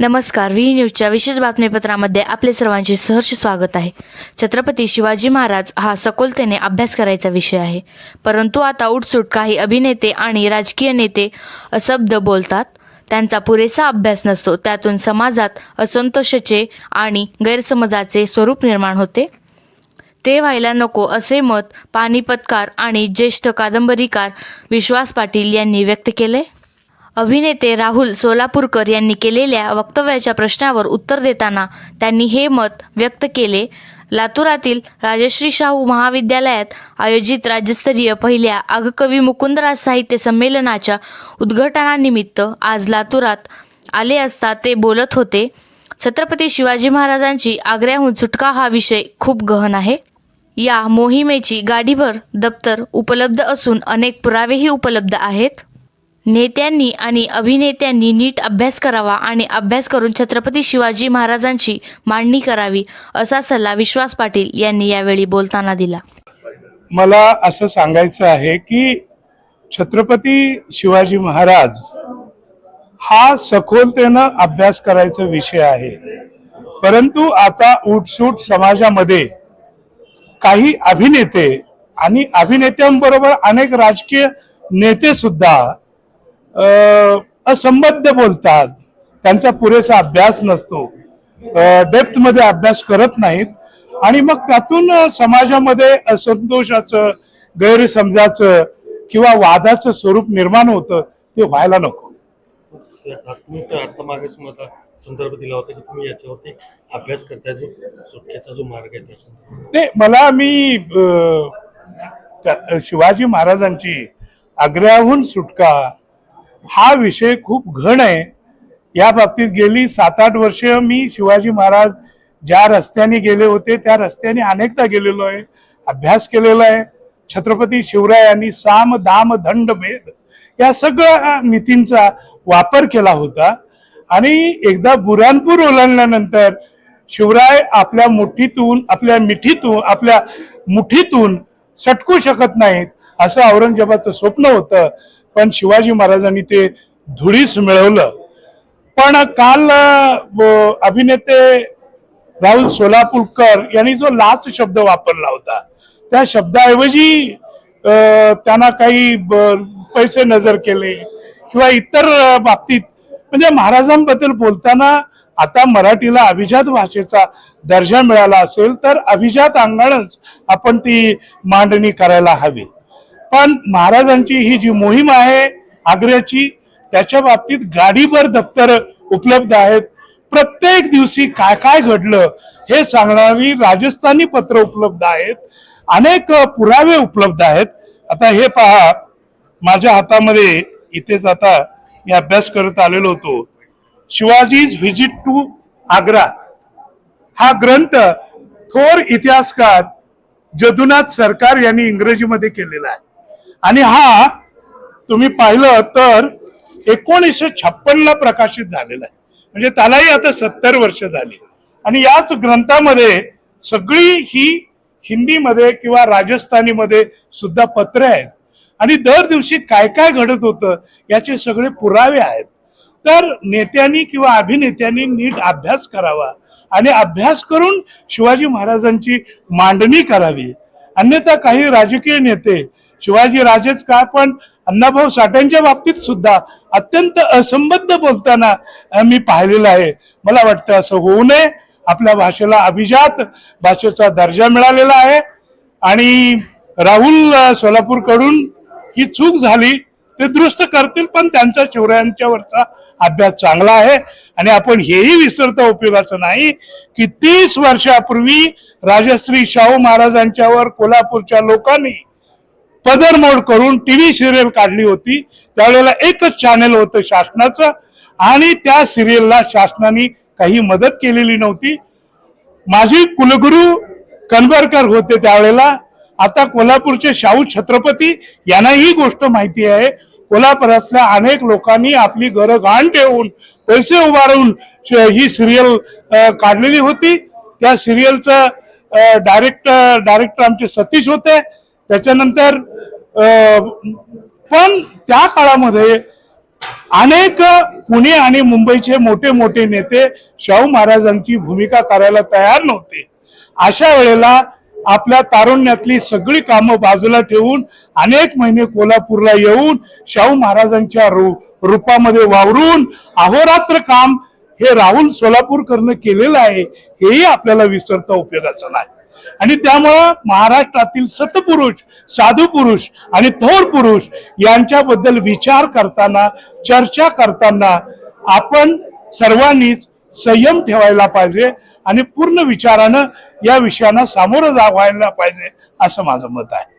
नमस्कार व्ही न्यूजच्या विशेष बातमीपत्रामध्ये आपले सर्वांचे सहर्ष स्वागत आहे. छत्रपती शिवाजी महाराज हा सखोलतेने अभ्यास करायचा विषय आहे. परंतु आता उठसूट काही अभिनेते आणि राजकीय नेते अशब्द बोलतात. त्यांचा पुरेसा अभ्यास नसतो त्यातून समाजात असंतोषाचे आणि गैरसमजाचे स्वरूप निर्माण होते. ते व्हायला नको असे मत पानिपतकार आणि ज्येष्ठ कादंबरीकार विश्वास पाटील यांनी व्यक्त केले. अभिनेते राहुल सोलापूरकर यांनी केलेल्या वक्तव्याच्या प्रश्नावर उत्तर देताना त्यांनी हे मत व्यक्त केले. लातूरातील राजश्री शाहू महाविद्यालयात आयोजित राज्यस्तरीय पहिल्या आगकवी मुकुंदराज साहित्य संमेलनाच्या उद्घाटनानिमित्त आज लातूरात आले असता ते बोलत होते. छत्रपती शिवाजी महाराजांची आग्र्याहून सुटका हा विषय खूप गहन आहे. या मोहिमेची गाडीभर दप्तर उपलब्ध असून अनेक पुरावेही उपलब्ध आहेत. नेत्यांनी आणि अभिनेत्यांनी नीट अभ्यास करावा आणि अभ्यास करून छत्रपती शिवाजी महाराजांची मांडणी करावी असा सल्ला विश्वास पाटील यांनी यावेळी बोलताना दिला. मला असं सांगायचं आहे की छत्रपती शिवाजी महाराज हा सखोलतेनं अभ्यास करायचा विषय आहे. परंतु आता उठसूट समाजामध्ये काही अभिनेते आणि अभिनेत्यांबरोबर अनेक राजकीय नेते सुद्धा असंबद्ध बोलतात. त्यांचा पुरेसा अभ्यास नसतो. डेप्थमध्ये अभ्यास करत नाहीत. आणि मग त्यातून समाजामध्ये असंतोषाचं गैरसमजाचं किंवा वादाचं स्वरूप निर्माण होतं ते व्हायला नको. तुम्ही आता मागेच मला संदर्भ दिला होता की तुम्ही याच्यावरती अभ्यास करताय जो सुटकेचा जो मार्ग आहे त्या ते मला मी शिवाजी महाराजांची आग्र्याहून सुटका हा विषय खूप घण आहे. या बाबतीत गेली सात आठ वर्ष मी शिवाजी महाराज ज्या रस्त्याने गेले होते त्या रस्त्याने अनेकदा गेलेलो आहे. अभ्यास केलेला आहे. छत्रपती शिवरायांनी साम दाम दंड भेद या सगळ्या नीतींचा वापर केला होता. आणि एकदा बुरानपूर ओलांडल्यानंतर शिवराय आपल्या मुठीतून आपल्या मिठीतून आपल्या मुठीतून सटकू शकत नाहीत असं औरंगजेबाचं स्वप्न होतं. पण शिवाजी महाराजांनी ते धुळीस मिळवलं. पण काल अभिनेते राहुल सोलापूरकर यांनी जो लाच शब्द वापरला होता त्या शब्दाऐवजी त्यांना काही पैसे नजर केले किंवा इतर बाबतीत म्हणजे महाराजांबद्दल बोलताना आता मराठीला अभिजात भाषेचा दर्जा मिळाला असेल तर अभिजात अंगणच आपण ती मांडणी करायला हवी. पण महाराजांची ही जी मोहीम आहे आग्र्याची त्याच्या बाबतीत गाडीभर दप्तर उपलब्ध आहेत. प्रत्येक दिवशी काय काय घडलं हे सांगणारी राजस्थानी पत्र उपलब्ध आहेत. अनेक पुरावे उपलब्ध आहेत. आता हे पहा माझ्या हातामध्ये इथेच आता मी अभ्यास करत आलेलो होतो. Shivaji's visit to Agra. हा ग्रंथ थोर इतिहासकार जदुनाथ सरकार यांनी इंग्रजीमध्ये केलेला आहे. आणि हा तुम्ही पाहिलं तर एकोणीसशे छप्पन ला प्रकाशित झालेला आहे. म्हणजे त्यालाही आता सत्तर वर्ष झाली. आणि याच ग्रंथामध्ये सगळी ही हिंदीमध्ये किंवा राजस्थानीमध्ये सुद्धा पत्र आहेत. आणि दर दिवशी काय काय घडत होतं याचे सगळे पुरावे आहेत. तर नेत्यांनी किंवा अभिनेत्यांनी नीट अभ्यास करावा आणि अभ्यास करून शिवाजी महाराजांची मांडणी करावी. अन्यथा काही राजकीय नेते शिवाजी राजेच का? पण अण्णाभाऊ साठ्यांच्या बाबतीत सुद्धा अत्यंत असंबद्ध बोलताना मी पाहिलेलं आहे. मला वाटतं असं होऊ नये. आपल्या भाषेला अभिजात भाषेचा दर्जा मिळालेला आहे. आणि राहुल सोलापूरकडून ही चूक झाली ते दुरुस्त करतील पण त्यांचा शिवरायांच्यावरचा अभ्यास चांगला आहे. आणि आपण हेही विसरता उपयोगाचं नाही की तीस वर्षापूर्वी राजश्री शाहू महाराजांच्यावर कोल्हापूरच्या लोकांनी पदरमोड करून टी व्ही सिरियल काढली होती. त्यावेळेला एकच चॅनल होतं शासनाचं आणि त्या सिरियलला शासनाने काही मदत केलेली नव्हती. माझी कुलगुरू कनबरकर होते त्यावेळेला. आता कोल्हापूरचे शाहू छत्रपती यांना ही गोष्ट माहिती आहे. कोल्हापुरातल्या अनेक लोकांनी आपली घरं घाण ठेवून पैसे उभारून ही सिरियल काढलेली होती. त्या सिरियलचं डायरेक्टर डायरेक्टर आमचे सतीश होते. त्याच्यानंतर पण त्या काळामध्ये अनेक पुणे आणि मुंबईचे मोठे मोठे नेते शाहू महाराजांची भूमिका करायला तयार नव्हते. अशा वेळेला आपल्या तारुण्यातली सगळी कामं बाजूला ठेवून अनेक महिने कोल्हापूरला येऊन शाहू महाराजांच्या रू रूपामध्ये वावरून अहोरात्र काम हे राहुल सोलापूरकरनं केलेलं आहे हेही आपल्याला विसरता उपयोगाचं नाही. आणि त्यामुळं महाराष्ट्रातील सतपुरुष साधू पुरुष आणि थोर पुरुष यांच्याबद्दल विचार करताना चर्चा करताना आपण सर्वांनीच संयम ठेवायला पाहिजे आणि पूर्ण विचारानं या विषयांना सामोरं जावायला पाहिजे असं माझं मत आहे.